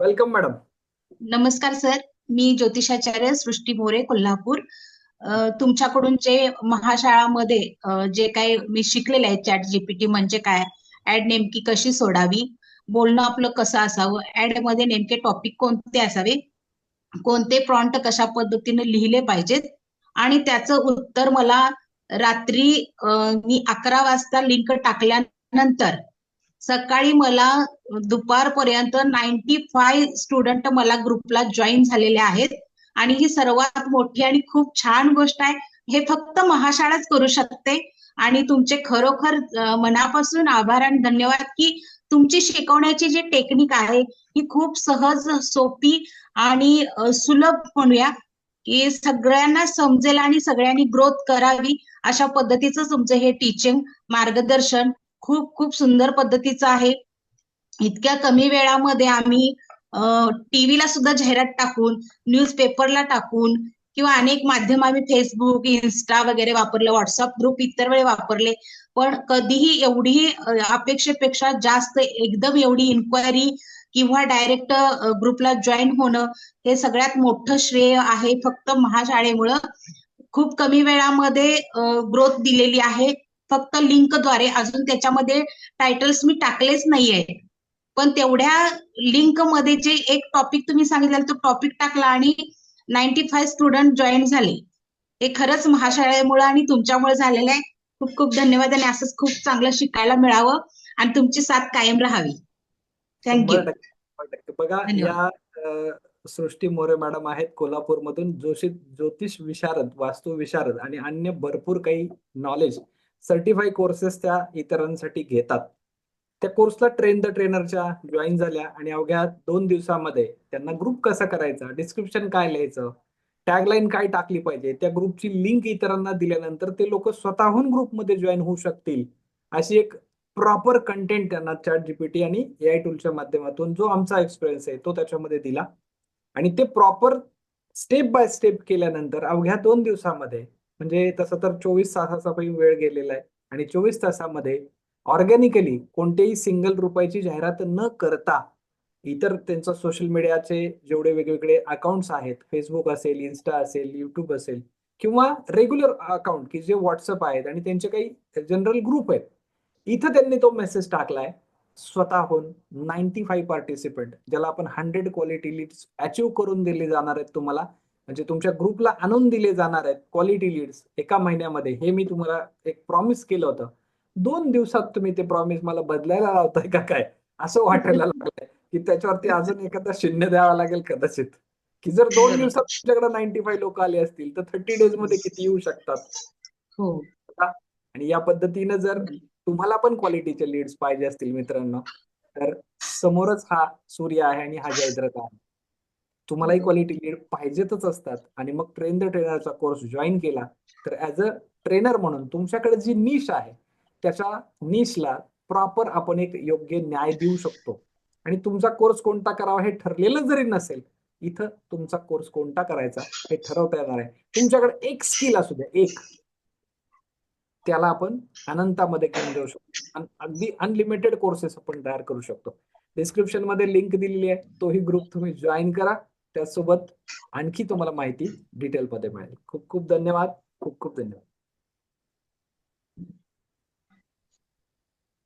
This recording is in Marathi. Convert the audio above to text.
Welcome madam. नमस्कार सर. मी ज्योतिषाचार्य सृष्टी मोरे कोल्हापूर. तुमच्याकडून जे महाशाळामध्ये जे काही मी शिकलेले आहे चॅट जीपीटी म्हणजे काय? ऍड नेमकी कशी सोडावी? बोलणं आपलं कसं असावं? ऍडमध्ये नेमके टॉपिक कोणते असावे? कोणते प्रॉन्ट कशा पद्धतीने लिहिले पाहिजेत? आणि त्याचं उत्तर मला रात्री मी अकरा वाजता लिंक टाकल्यानंतर सकाळी मला दुपारपर्यंत नाईन्टी फाय स्टुडंट मला ग्रुपला जॉईन झालेले आहेत. आणि ही सर्वात मोठी आणि खूप छान गोष्ट आहे. हे फक्त महाशाळाच करू शकते. आणि तुमचे खरोखर मनापासून आभार आणि धन्यवाद की तुमची शिकवण्याची जी टेक्निक आहे ही खूप सहज सोपी आणि सुलभ म्हणूया की सगळ्यांना समजेल आणि सगळ्यांनी ग्रोथ करावी अशा पद्धतीचं तुमचं हे टीचिंग मार्गदर्शन खूप खूप सुंदर पद्धतीचं आहे. इतक्या कमी वेळामध्ये आम्ही टीव्हीला सुद्धा जाहिरात टाकून न्यूजपेपरला टाकून किंवा अनेक माध्यम आम्ही फेसबुक इन्स्टा वगैरे वापरले व्हॉट्सअप ग्रुप इतर वेळे वापरले. पण कधीही एवढी अपेक्षेपेक्षा जास्त एकदम एवढी इन्क्वायरी किंवा डायरेक्ट ग्रुपला जॉईन होणं हे सगळ्यात मोठं श्रेय आहे. फक्त महाशाळेमुळं खूप कमी वेळामध्ये ग्रोथ दिलेली आहे. फक्त लिंकद्वारे अजून त्याच्यामध्ये टायटल्स मी टाकलेच नाहीये. पण तेवढ्या लिंकमध्ये जे एक टॉपिक तुम्ही सांगितलं तो टॉपिक टाकला आणि नाईन्टी फाय स्टुडंट जॉईन झाले. हे खरंच महाशाळेमुळे आणि तुमच्यामुळे झालेलं आहे. खूप खूप धन्यवाद आणि असंच खूप चांगलं शिकायला मिळावं आणि तुमची साथ कायम राहावी. थँक्यू बघा. या सृष्टी मोरे मॅडम आहेत कोल्हापूरमधून. जोशी ज्योतिष विशारद वास्तू विशारद आणि अन्य भरपूर काही नॉलेज सर्टिफाय कोर्सेस त्या इतरांसाठी घेतात. त्या कोर्सला ट्रेन द ट्रेनरच्या जॉईन झाल्या आणि अवघ्या दोन दिवसामध्ये त्यांना ग्रुप कसा करायचा डिस्क्रिप्शन काय लिहायचं टॅगलाईन काय टाकली पाहिजे त्या ग्रुपची लिंक इतरांना दिल्यानंतर ते लोक स्वतःहून ग्रुपमध्ये जॉईन होऊ शकतील अशी एक प्रॉपर कंटेंट त्यांना चॅट जीपीटी आणि ए आय टूलच्या माध्यमातून जो आमचा एक्सपिरियन्स आहे तो त्याच्यामध्ये दिला. आणि ते प्रॉपर स्टेप बाय स्टेप केल्यानंतर अवघ्या दोन दिवसामध्ये म्हणजे तसं तर चोवीस तासाचा वेळ गेलेला आहे. आणि चोवीस तासामध्ये ऑर्गॅनिकली कोणतेही सिंगल रुपयाची जाहिरात न करता इतर त्यांचं सोशल मीडियाचे जेवढे वेगवेगळे अकाउंट्स आहेत फेसबुक असेल इन्स्टा असेल युट्यूब असेल किंवा रेग्युलर अकाउंट की जे व्हॉट्सअप आहेत आणि त्यांचे काही जनरल ग्रुप आहेत इथं त्यांनी तो मेसेज टाकलाय स्वतःहून नाईन्टी फाईव्ह पार्टिसिपंट ज्याला आपण हंड्रेड क्वालिटी लीड्स अचीव्ह करून दिले जाणार आहेत तुम्हाला. म्हणजे तुमच्या ग्रुपला आणून दिले जाणार आहेत क्वालिटी लीड्स एका महिन्यामध्ये. हे मी तुम्हाला एक प्रॉमिस केलं होतं. दोन दिवसात तुम्ही ते प्रॉमिस मला बदलायला लावताय का काय? असं वाटायला लागलंय की त्याच्यावरती अजून एखादा शून्य द्यावा लागेल कदाचित. की जर दोन दिवसात तुमच्याकडे नाईन्टी फाईव्ह लोक आले असतील तर थर्टी डेजमध्ये किती येऊ शकतात? हो. आणि या पद्धतीनं जर तुम्हाला पण क्वालिटीचे लीड्स पाहिजे असतील मित्रांनो तर समोरच हा सूर्य आहे आणि हा जयद्रथ आहे. तुम्हालाही क्वालिटी लीड पाहिजेतच असतात. आणि मग ट्रेन द ट्रेनरचा कोर्स जॉईन केला तर ऍज अ ट्रेनर म्हणून तुमच्याकडे जी निश आहे त्याच्या निशला प्रॉपर आपण एक योग्य न्याय देऊ शकतो. आणि तुमचा कोर्स कोणता करावा हे ठरलेलं जरी नसेल इथं तुमचा कोर्स कोणता करायचा हे ठरवता येणार आहे. तुमच्याकडे एक स्किल असू द्या एक. त्याला आपण अनंतामध्ये घेऊन जाऊ शकतो. अगदी अनलिमिटेड कोर्सेस आपण तयार करू शकतो. डिस्क्रिप्शनमध्ये लिंक दिलेली आहे तोही ग्रुप तुम्ही जॉईन करा. त्यासोबत आणखी तुम्हाला माहिती डिटेलमध्ये मिळेल. खूप खूप धन्यवाद. खूप खूप धन्यवाद.